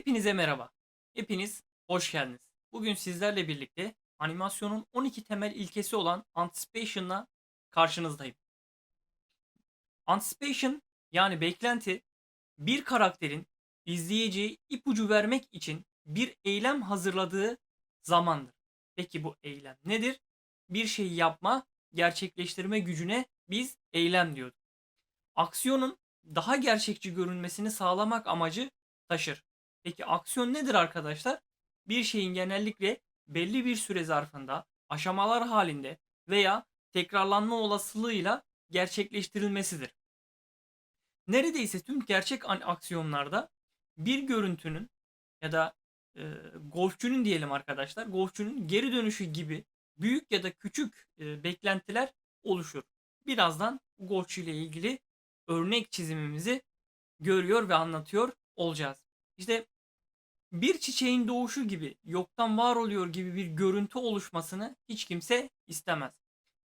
Hepinize merhaba. Hepiniz hoş geldiniz. Bugün sizlerle birlikte animasyonun 12 temel ilkesi olan Anticipation'la karşınızdayım. Anticipation yani beklenti bir karakterin izleyiciye ipucu vermek için bir eylem hazırladığı zamandır. Peki bu eylem nedir? Bir şeyi yapma, gerçekleştirme gücüne biz eylem diyorduk. Aksiyonun daha gerçekçi görünmesini sağlamak amacı taşır. Peki aksiyon nedir arkadaşlar? Bir şeyin genellikle belli bir süre zarfında aşamalar halinde veya tekrarlanma olasılığıyla gerçekleştirilmesidir. Neredeyse tüm gerçek aksiyonlarda bir görüntünün ya da e, golfçünün diyelim arkadaşlar, golfçünün geri dönüşü gibi büyük ya da küçük e, beklentiler oluşur. Birazdan golfçü ile ilgili örnek çizimimizi görüyor ve anlatıyor olacağız. İşte bir çiçeğin doğuşu gibi yoktan var oluyor gibi bir görüntü oluşmasını hiç kimse istemez.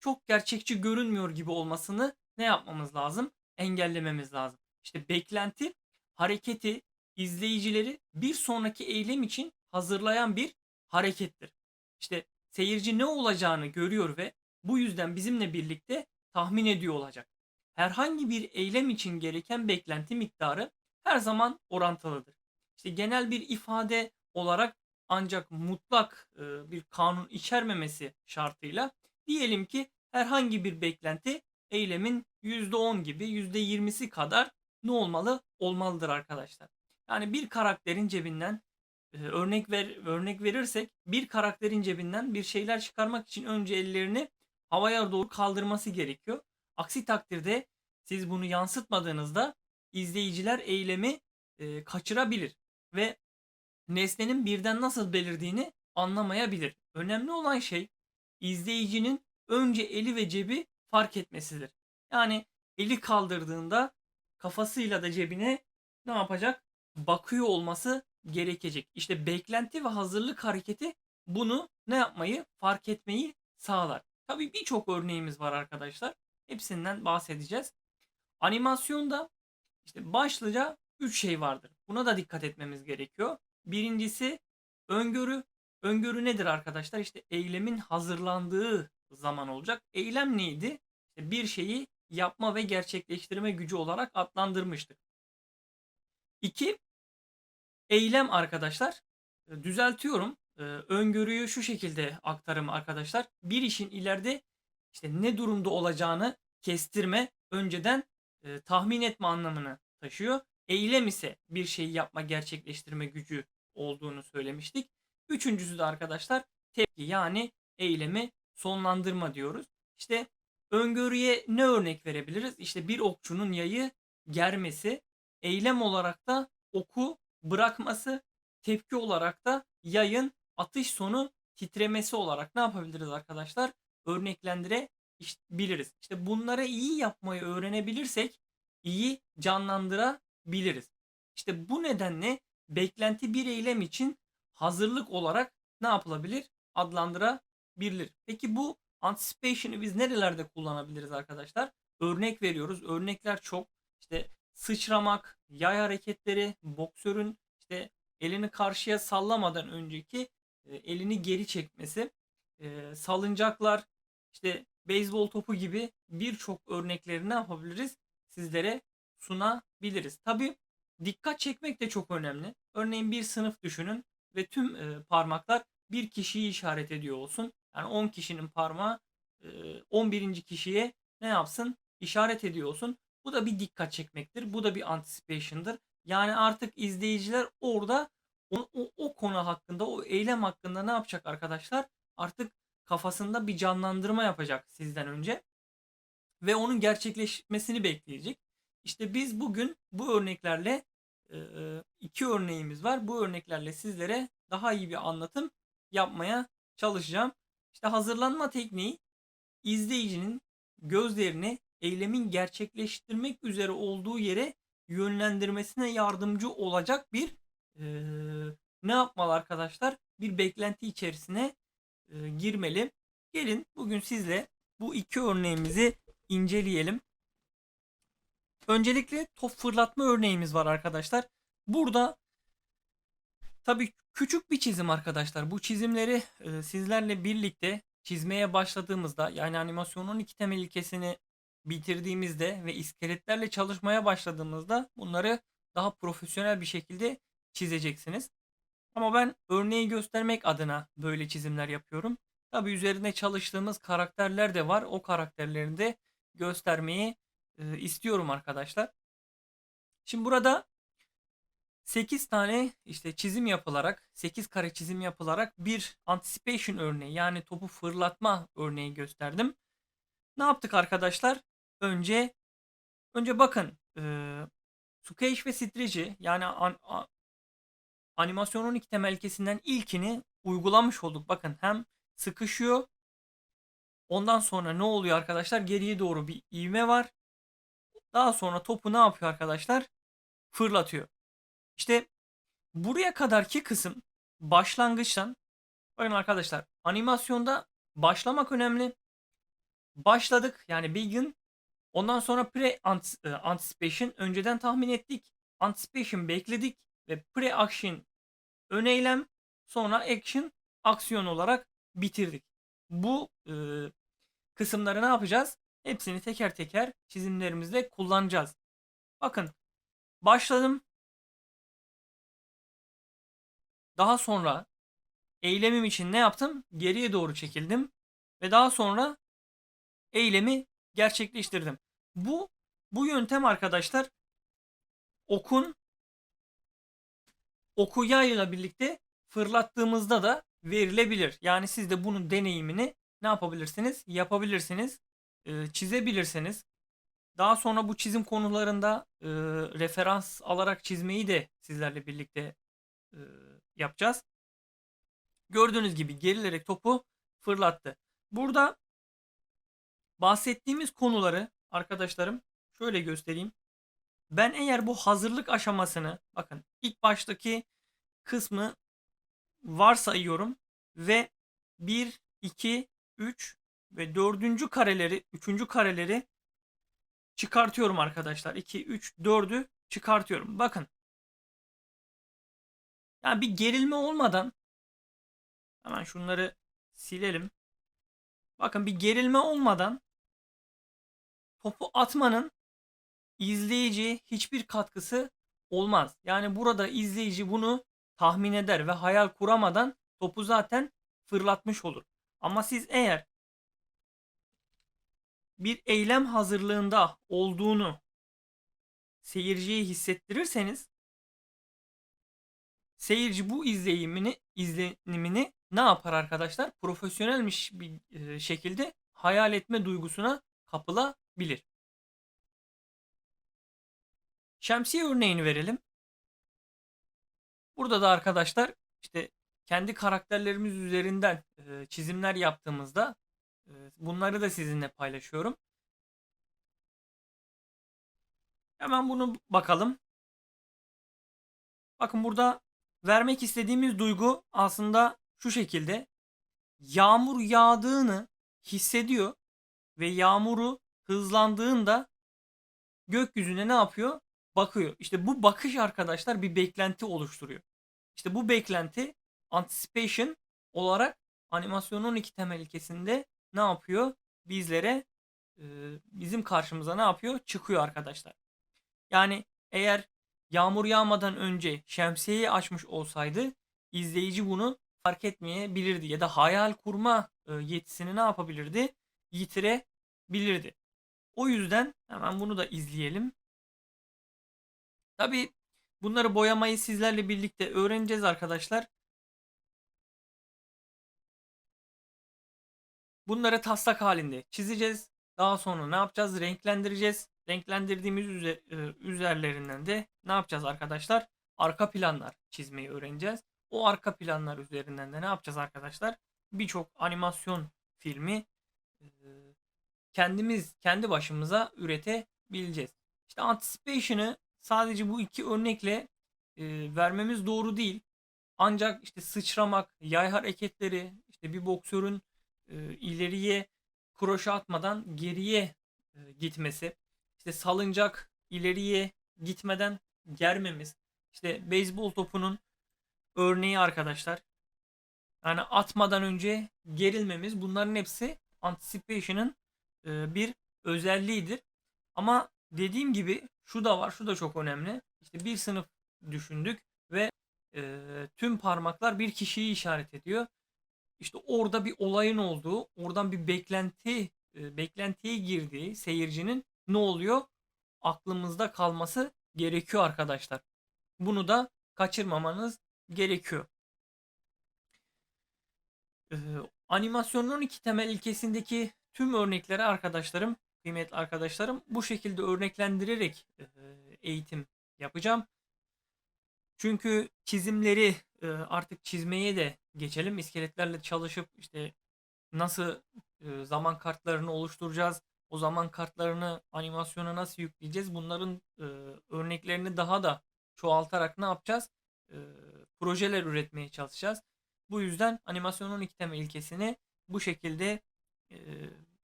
Çok gerçekçi görünmüyor gibi olmasını ne yapmamız lazım? Engellememiz lazım. İşte beklenti hareketi izleyicileri bir sonraki eylem için hazırlayan bir harekettir. İşte seyirci ne olacağını görüyor ve bu yüzden bizimle birlikte tahmin ediyor olacak. Herhangi bir eylem için gereken beklenti miktarı her zaman orantılıdır. İşte genel bir ifade olarak ancak mutlak e, bir kanun içermemesi şartıyla diyelim ki herhangi bir beklenti eylemin %10 gibi %20'si kadar ne olmalı? Olmalıdır arkadaşlar. Yani bir karakterin cebinden e, örnek ver örnek verirsek bir karakterin cebinden bir şeyler çıkarmak için önce ellerini havaya doğru kaldırması gerekiyor. Aksi takdirde siz bunu yansıtmadığınızda izleyiciler eylemi e, kaçırabilir ve nesnenin birden nasıl belirdiğini anlamayabilir. Önemli olan şey izleyicinin önce eli ve cebi fark etmesidir. Yani eli kaldırdığında kafasıyla da cebine ne yapacak? Bakıyor olması gerekecek. İşte beklenti ve hazırlık hareketi bunu ne yapmayı fark etmeyi sağlar. Tabii birçok örneğimiz var arkadaşlar. Hepsinden bahsedeceğiz. Animasyonda işte başlıca 3 şey vardır. Buna da dikkat etmemiz gerekiyor. Birincisi öngörü. Öngörü nedir arkadaşlar? İşte eylemin hazırlandığı zaman olacak. Eylem neydi? İşte bir şeyi yapma ve gerçekleştirme gücü olarak adlandırmıştık. İki, eylem arkadaşlar. E, Düzeltiyorum. Ee, Öngörüyü şu şekilde aktarım arkadaşlar. Bir işin ileride işte ne durumda olacağını kestirme, önceden e, tahmin etme anlamını taşıyor. Eylem ise bir şeyi yapma, gerçekleştirme gücü olduğunu söylemiştik. Üçüncüsü de arkadaşlar tepki yani eylemi sonlandırma diyoruz. İşte öngörüye ne örnek verebiliriz? İşte bir okçunun yayı germesi, eylem olarak da oku bırakması, tepki olarak da yayın atış sonu titremesi olarak ne yapabiliriz arkadaşlar? Örneklendirebiliriz. İşte bunları iyi yapmayı öğrenebilirsek iyi canlandırabiliriz. İşte bu nedenle beklenti bir eylem için hazırlık olarak ne yapılabilir? Adlandırabilir. Peki bu anticipation'ı biz nerelerde kullanabiliriz arkadaşlar? Örnek veriyoruz. Örnekler çok. İşte sıçramak, yay hareketleri, boksörün işte elini karşıya sallamadan önceki e, elini geri çekmesi, e, salıncaklar, işte beyzbol topu gibi birçok örnekleri ne yapabiliriz? Sizlere sunabiliriz. Tabi dikkat çekmek de çok önemli. Örneğin bir sınıf düşünün ve tüm e, parmaklar bir kişiyi işaret ediyor olsun. Yani 10 kişinin parmağı e, 11. kişiye ne yapsın? İşaret ediyor olsun. Bu da bir dikkat çekmektir. Bu da bir anticipation'dır. Yani artık izleyiciler orada o, o, o konu hakkında, o eylem hakkında ne yapacak arkadaşlar? Artık kafasında bir canlandırma yapacak sizden önce ve onun gerçekleşmesini bekleyecek. İşte biz bugün bu örneklerle e, iki örneğimiz var. Bu örneklerle sizlere daha iyi bir anlatım yapmaya çalışacağım. İşte hazırlanma tekniği izleyicinin gözlerini eylemin gerçekleştirmek üzere olduğu yere yönlendirmesine yardımcı olacak bir e, ne yapmalı arkadaşlar? Bir beklenti içerisine e, girmeli. Gelin bugün sizle bu iki örneğimizi inceleyelim. Öncelikle top fırlatma örneğimiz var arkadaşlar. Burada Tabii küçük bir çizim arkadaşlar. Bu çizimleri e, sizlerle birlikte çizmeye başladığımızda yani animasyonun iki temel ilkesini bitirdiğimizde ve iskeletlerle çalışmaya başladığımızda bunları daha profesyonel bir şekilde çizeceksiniz. Ama ben örneği göstermek adına böyle çizimler yapıyorum. Tabii üzerine çalıştığımız karakterler de var. O karakterlerini de göstermeyi e, istiyorum arkadaşlar. Şimdi burada 8 tane işte çizim yapılarak 8 kare çizim yapılarak bir anticipation örneği yani topu fırlatma örneği gösterdim. Ne yaptık arkadaşlar? Önce önce bakın e, Sukeiş ve Streci yani an, a, animasyonun iki temel ilkesinden ilkini uygulamış olduk. Bakın hem sıkışıyor ondan sonra ne oluyor arkadaşlar? Geriye doğru bir ivme var. Daha sonra topu ne yapıyor arkadaşlar? Fırlatıyor. İşte buraya kadarki kısım başlangıçtan bakın arkadaşlar animasyonda başlamak önemli. Başladık yani begin ondan sonra pre anticipation önceden tahmin ettik. Anticipation bekledik ve pre action ön eylem sonra action aksiyon olarak bitirdik. Bu e, kısımları ne yapacağız? Hepsini teker teker çizimlerimizde kullanacağız. Bakın başladım Daha sonra eylemim için ne yaptım? Geriye doğru çekildim ve daha sonra eylemi gerçekleştirdim. Bu bu yöntem arkadaşlar okun oku yayla birlikte fırlattığımızda da verilebilir. Yani siz de bunun deneyimini ne yapabilirsiniz? Yapabilirsiniz. E, çizebilirsiniz. Daha sonra bu çizim konularında e, referans alarak çizmeyi de sizlerle birlikte e, yapacağız. Gördüğünüz gibi gerilerek topu fırlattı. Burada bahsettiğimiz konuları arkadaşlarım şöyle göstereyim. Ben eğer bu hazırlık aşamasını bakın ilk baştaki kısmı varsayıyorum ve 1, 2, 3 ve 4. kareleri 3. kareleri çıkartıyorum arkadaşlar. 2, 3, 4'ü çıkartıyorum. Bakın yani bir gerilme olmadan hemen şunları silelim. Bakın bir gerilme olmadan topu atmanın izleyici hiçbir katkısı olmaz. Yani burada izleyici bunu tahmin eder ve hayal kuramadan topu zaten fırlatmış olur. Ama siz eğer bir eylem hazırlığında olduğunu seyirciye hissettirirseniz seyirci bu izleyimini izlenimini ne yapar arkadaşlar? Profesyonelmiş bir e, şekilde hayal etme duygusuna kapılabilir. Şemsiye örneğini verelim. Burada da arkadaşlar işte kendi karakterlerimiz üzerinden e, çizimler yaptığımızda bunları da sizinle paylaşıyorum. Hemen bunu bakalım. Bakın burada vermek istediğimiz duygu aslında şu şekilde. Yağmur yağdığını hissediyor ve yağmuru hızlandığında gökyüzüne ne yapıyor? Bakıyor. İşte bu bakış arkadaşlar bir beklenti oluşturuyor. İşte bu beklenti anticipation olarak animasyonun iki temel ilkesinde ne yapıyor? Bizlere bizim karşımıza ne yapıyor? Çıkıyor arkadaşlar. Yani eğer yağmur yağmadan önce şemsiyeyi açmış olsaydı izleyici bunu fark etmeyebilirdi ya da hayal kurma e, yetisini ne yapabilirdi? Yitirebilirdi. O yüzden hemen bunu da izleyelim. Tabi bunları boyamayı sizlerle birlikte öğreneceğiz arkadaşlar. Bunları taslak halinde çizeceğiz. Daha sonra ne yapacağız? Renklendireceğiz renklendirdiğimiz e, üzerlerinden de ne yapacağız arkadaşlar? Arka planlar çizmeyi öğreneceğiz. O arka planlar üzerinden de ne yapacağız arkadaşlar? Birçok animasyon filmi e, kendimiz kendi başımıza üretebileceğiz. İşte anticipation'ı sadece bu iki örnekle e, vermemiz doğru değil. Ancak işte sıçramak, yay hareketleri, işte bir boksörün ileriye kroşe atmadan geriye gitmesi, işte salıncak ileriye gitmeden germemiz, işte beyzbol topunun örneği arkadaşlar. Yani atmadan önce gerilmemiz bunların hepsi anticipation'ın e, bir özelliğidir. Ama dediğim gibi şu da var, şu da çok önemli. İşte bir sınıf düşündük ve e, tüm parmaklar bir kişiyi işaret ediyor. İşte orada bir olayın olduğu, oradan bir beklenti, e, beklentiye girdiği seyircinin ne oluyor? Aklımızda kalması gerekiyor arkadaşlar. Bunu da kaçırmamanız gerekiyor. Ee, animasyonun 12 temel ilkesindeki tüm örnekleri arkadaşlarım, kıymetli arkadaşlarım bu şekilde örneklendirerek e, eğitim yapacağım. Çünkü çizimleri artık çizmeye de geçelim. İskeletlerle çalışıp işte nasıl zaman kartlarını oluşturacağız, o zaman kartlarını animasyona nasıl yükleyeceğiz? Bunların örneklerini daha da çoğaltarak ne yapacağız? Projeler üretmeye çalışacağız. Bu yüzden animasyonun 12 temel ilkesini bu şekilde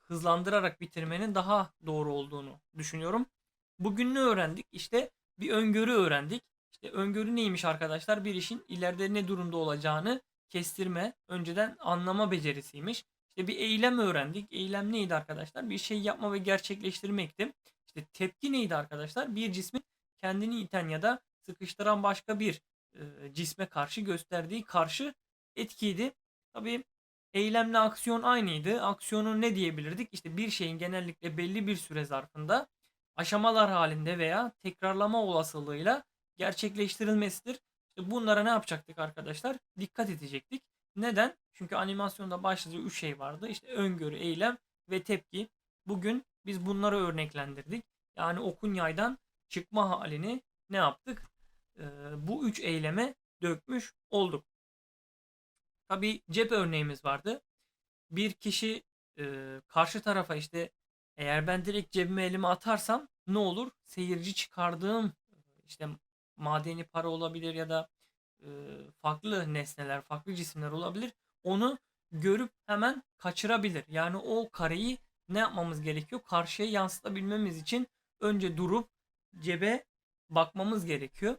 hızlandırarak bitirmenin daha doğru olduğunu düşünüyorum. Bugün ne öğrendik? İşte bir öngörü öğrendik. İşte öngörü neymiş arkadaşlar? Bir işin ileride ne durumda olacağını kestirme, önceden anlama becerisiymiş. İşte bir eylem öğrendik. Eylem neydi arkadaşlar? Bir şey yapma ve gerçekleştirmekti. İşte tepki neydi arkadaşlar? Bir cismin kendini iten ya da sıkıştıran başka bir e, cisme karşı gösterdiği karşı etkiydi. Tabii eylemle aksiyon aynıydı. Aksiyonu ne diyebilirdik? İşte bir şeyin genellikle belli bir süre zarfında aşamalar halinde veya tekrarlama olasılığıyla gerçekleştirilmesidir. İşte bunlara ne yapacaktık arkadaşlar? Dikkat edecektik. Neden? Çünkü animasyonda başlıca 3 şey vardı. İşte öngörü, eylem ve tepki. Bugün biz bunları örneklendirdik. Yani okun yaydan çıkma halini ne yaptık? Ee, bu üç eyleme dökmüş olduk. Tabi cep örneğimiz vardı. Bir kişi e, karşı tarafa işte eğer ben direkt cebime elimi atarsam ne olur? Seyirci çıkardığım işte madeni para olabilir ya da e, farklı nesneler, farklı cisimler olabilir. Onu görüp hemen kaçırabilir. Yani o kareyi ne yapmamız gerekiyor? Karşıya yansıtabilmemiz için önce durup cebe bakmamız gerekiyor.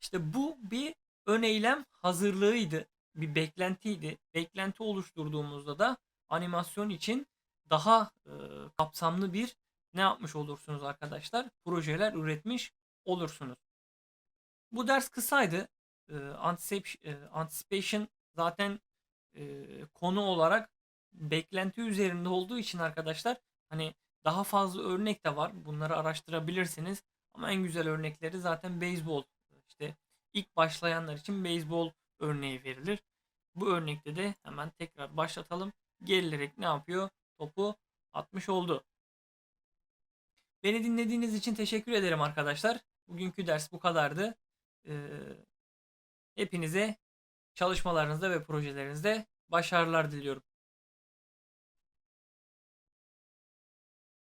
İşte bu bir ön eylem hazırlığıydı. Bir beklentiydi. Beklenti oluşturduğumuzda da animasyon için daha e, kapsamlı bir ne yapmış olursunuz arkadaşlar? Projeler üretmiş olursunuz. Bu ders kısaydı. E, anticipation zaten e, konu olarak beklenti üzerinde olduğu için arkadaşlar hani daha fazla örnek de var. Bunları araştırabilirsiniz. Ama en güzel örnekleri zaten beyzbol. İşte ilk başlayanlar için beyzbol örneği verilir. Bu örnekte de hemen tekrar başlatalım. Gerilerek ne yapıyor? Topu atmış oldu. Beni dinlediğiniz için teşekkür ederim arkadaşlar. Bugünkü ders bu kadardı. Hepinize çalışmalarınızda ve projelerinizde başarılar diliyorum.